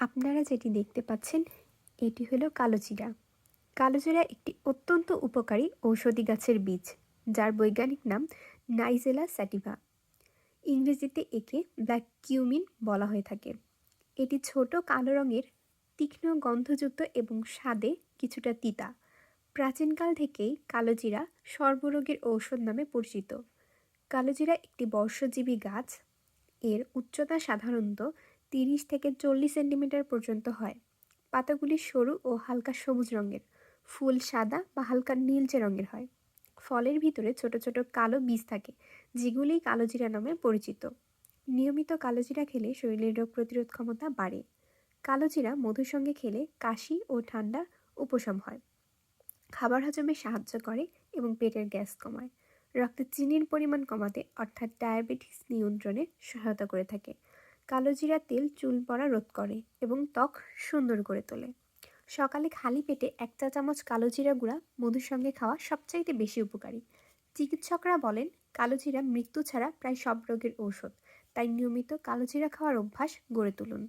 আপনারা যেটি দেখতে পাচ্ছেন, এটি হলো কালোজিরা। কালোজিরা একটি অত্যন্ত উপকারী ঔষধি গাছের বীজ, যার বৈজ্ঞানিক নাম নাইজেলা স্যাটিভা। ইংরেজিতে একে ব্ল্যাক কিউমিন বলা হয়ে থাকে। এটি ছোট কালো রঙের, তীক্ষ্ণ গন্ধযুক্ত এবং স্বাদে কিছুটা তিতা। প্রাচীনকাল থেকেই কালোজিরা সর্বরোগের ঔষধ নামে পরিচিত। কালোজিরা একটি বর্ষজীবী গাছ। এর উচ্চতা সাধারণত তিরিশ থেকে চল্লিশ সেন্টিমিটার পর্যন্ত হয়। পাতাগুলি সরু ও হালকা সবুজ রঙের। ফুল সাদা বা হালকা নীলচে রঙের হয়। ফলের ভিতরে ছোট ছোট কালো বীজ থাকে যেগুলি কালোজিরা নামে পরিচিত। নিয়মিত কালোজিরা খেলে শরীরের রোগ প্রতিরোধ ক্ষমতা বাড়ে। কালোজিরা মধুর সঙ্গে খেলে কাশি ও ঠান্ডা উপশম হয়। খাবার হজমে সাহায্য করে এবং পেটের গ্যাস কমায়। রক্তে চিনির পরিমাণ কমাতে অর্থাৎ ডায়াবেটিস নিয়ন্ত্রণে সহায়তা করে থাকে। কালোজিরা তেল চুল পড়া রোধ করে এবং ত্বক সুন্দর করে তোলে। সকালে খালি পেটে এক চা চামচ কালোজিরা গুঁড়া মধুর সঙ্গে খাওয়া সবচাইতে বেশি উপকারী। চিকিৎসকরা বলেন কালোজিরা মৃত্যু ছাড়া প্রায় সব রোগের ঔষধ, তাই নিয়মিত কালোজিরা খাওয়ার অভ্যাস গড়ে তুলুন।